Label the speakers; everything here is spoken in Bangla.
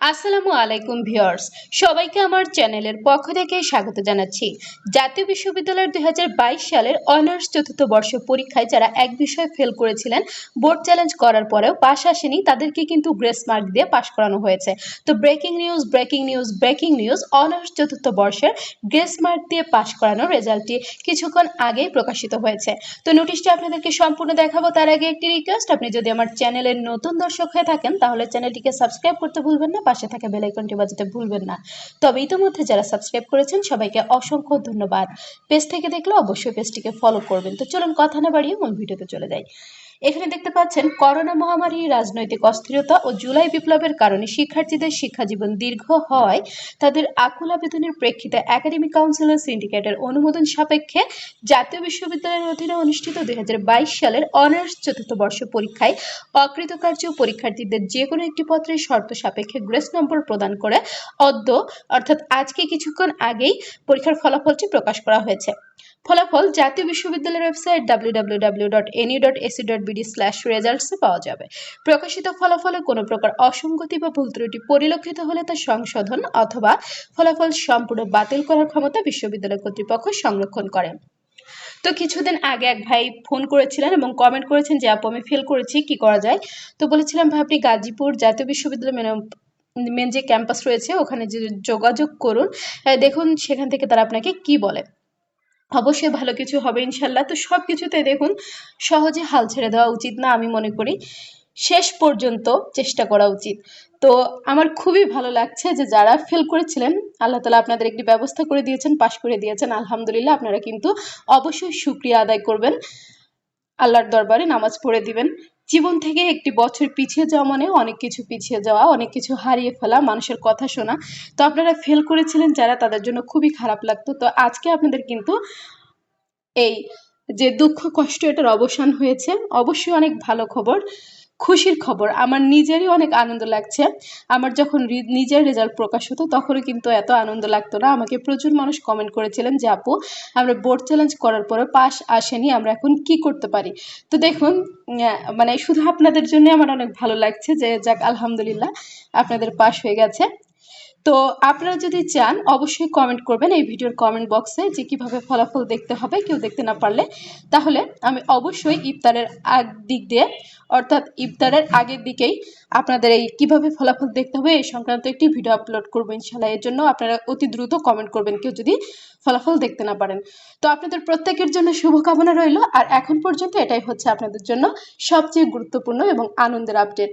Speaker 1: আসসালামু আলাইকুম ভিউয়ার্স। সবাইকে আমার চ্যানেলের পক্ষ থেকে স্বাগত জানাচ্ছি। জাতীয় বিশ্ববিদ্যালয়ের দুই হাজার বাইশ সালের অনার্স চতুর্থ বর্ষ পরীক্ষায় যারা এক বিষয়ে ফেল করেছিলেন, বোর্ড চ্যালেঞ্জ করার পরেও পাশ আসেনি, তাদেরকে কিন্তু গ্রেস মার্ক দিয়ে পাশ করানো হয়েছে। তো breaking news breaking news breaking news, honours চতুর্থ বর্ষের গ্রেস মার্ক দিয়ে পাশ করানোর রেজাল্টটি কিছুক্ষণ আগেই প্রকাশিত হয়েছে। তো নোটিশটি আপনাদেরকে সম্পূর্ণ দেখাবো, তার আগে একটি রিকোয়েস্ট আপনি যদি আমার চ্যানেলের নতুন দর্শক হয়ে থাকেন, তাহলে চ্যানেলটিকে সাবস্ক্রাইব করতে ভুলবেন না পাশে থাকা বেল আইকনটি বাজাতে ভুলবেন না। তবে ইতিমধ্যে যারা সাবস্ক্রাইব করেছেন, সবাইকে অসংখ্য ধন্যবাদ। পেজ থেকে দেখলে অবশ্যই পেজটিকে ফলো করবেন। তো চলুন কথা না বাড়িয়ে মূল ভিডিওতে চলে যাই। এখানে দেখতে পাচ্ছেন, করোনা মহামারী, রাজনৈতিক অস্থিরতা ও জুলাই বিপ্লবের কারণে শিক্ষার্থীদের শিক্ষাজীবন দীর্ঘ হওয়ায় তাদের আকুল আবেদনের প্রেক্ষিতে একাডেমিক কাউন্সিলের সিন্ডিকেটের অনুমোদন সাপেক্ষে জাতীয় বিশ্ববিদ্যালয়ের অধীনে অনুষ্ঠিত দুই হাজার বাইশ সালের অনার্স চতুর্থ বর্ষ পরীক্ষায় অকৃতকার্য পরীক্ষার্থীদের যে কোনো একটি পত্রের শর্ত সাপেক্ষে গ্রেস নম্বর প্রদান করে অদ্য, অর্থাৎ আজকে কিছুক্ষণ আগেই পরীক্ষার ফলাফলটি প্রকাশ করা হয়েছে। ফলাফল জাতীয় বিশ্ববিদ্যালয়ের ওয়েবসাইট www.nu.ac.bd স্ল্যাশ রেজাল্টসে পাওয়া যাবে। প্রকাশিত ফলাফলে কোনো প্রকার অসঙ্গতি বা ভুল ত্রুটি পরিলক্ষিত হলে তা সংশোধন অথবা ফলাফল সম্পূর্ণ বাতিল করার ক্ষমতা বিশ্ববিদ্যালয় কর্তৃপক্ষ সংরক্ষণ করে। তো কিছুদিন আগে এক ভাই ফোন করেছিলেন এবং কমেন্ট করেছেন যে, আপু, আমি ফেল করেছি, কি করা যায়? তো বলেছিলাম, ভাই, আপনি গাজীপুর জাতীয় বিশ্ববিদ্যালয় মেন মেন যে ক্যাম্পাস রয়েছে, ওখানে যে যোগাযোগ করুন দেখুন সেখান থেকে তারা আপনাকে কি বলে? অবশ্যই ভালো কিছু হবে, ইনশাল্লাহ। তো সব কিছুতে দেখুন, সহজে হাল ছেড়ে দেওয়া উচিত না আমি মনে করি। শেষ পর্যন্ত চেষ্টা করা উচিত। তো আমার খুবই ভালো লাগছে যে যারা ফেল করেছিলেন, আল্লাহ তালা আপনাদের একটি ব্যবস্থা করে দিয়েছেন, পাশ করে দিয়েছেন, আলহামদুলিল্লাহ। আপনারা কিন্তু অবশ্যই সুক্রিয়া আদায় করবেন। আল্লাহর দরবারে নামাজ পড়ে দিবেন। জীবন থেকে একটি বছর পিছিয়ে যাওয়া মানে অনেক কিছু পিছিয়ে যাওয়া, অনেক কিছু হারিয়ে ফেলা, মানুষের কথা শোনা। তো আপনারা ফেল করেছিলেন যারা, তাদের জন্য খুবই খারাপ লাগতো। তো আজকে আপনাদের কিন্তু এই যে দুঃখ কষ্ট এটার অবসান হয়েছে। অবশ্যই অনেক ভালো খবর। খুশির খবর। আমার নিজেরই অনেক আনন্দ লাগছে। আমার যখন নিজের রেজাল্ট প্রকাশ হতো, তখনও কিন্তু এত আনন্দ লাগতো না। আমাকে প্রচুর মানুষ কমেন্ট করেছিলেন যে, আপু, আমরা বোর্ড চ্যালেঞ্জ করার পরে পাস আসেনি, আমরা এখন কি করতে পারি? তো দেখুন মানে শুধু আপনাদের জন্য আমার অনেক ভালো লাগছে। যে যাক, আলহামদুলিল্লাহ, আপনাদের পাস হয়ে গেছে। তো আপনারা যদি চান, অবশ্যই কমেন্ট করবেন এই ভিডিওর কমেন্ট বক্সে যে কীভাবে ফলাফল দেখতে হবে কেউ দেখতে না পারলে। তাহলে আমি অবশ্যই ইফতারের আগ দিক দিয়ে, অর্থাৎ ইফতারের আগের দিকেই আপনাদের এই কীভাবে ফলাফল দেখতে হবে এই সংক্রান্ত একটি ভিডিও আপলোড করব ইনশাল্লাহ এর জন্য আপনারা অতি দ্রুত কমেন্ট করবেন কেউ যদি ফলাফল দেখতে না পারেন। তো আপনাদের প্রত্যেকের জন্য শুভকামনা রইল। আর এখন পর্যন্ত এটাই হচ্ছে আপনাদের জন্য সবচেয়ে গুরুত্বপূর্ণ এবং আনন্দের আপডেট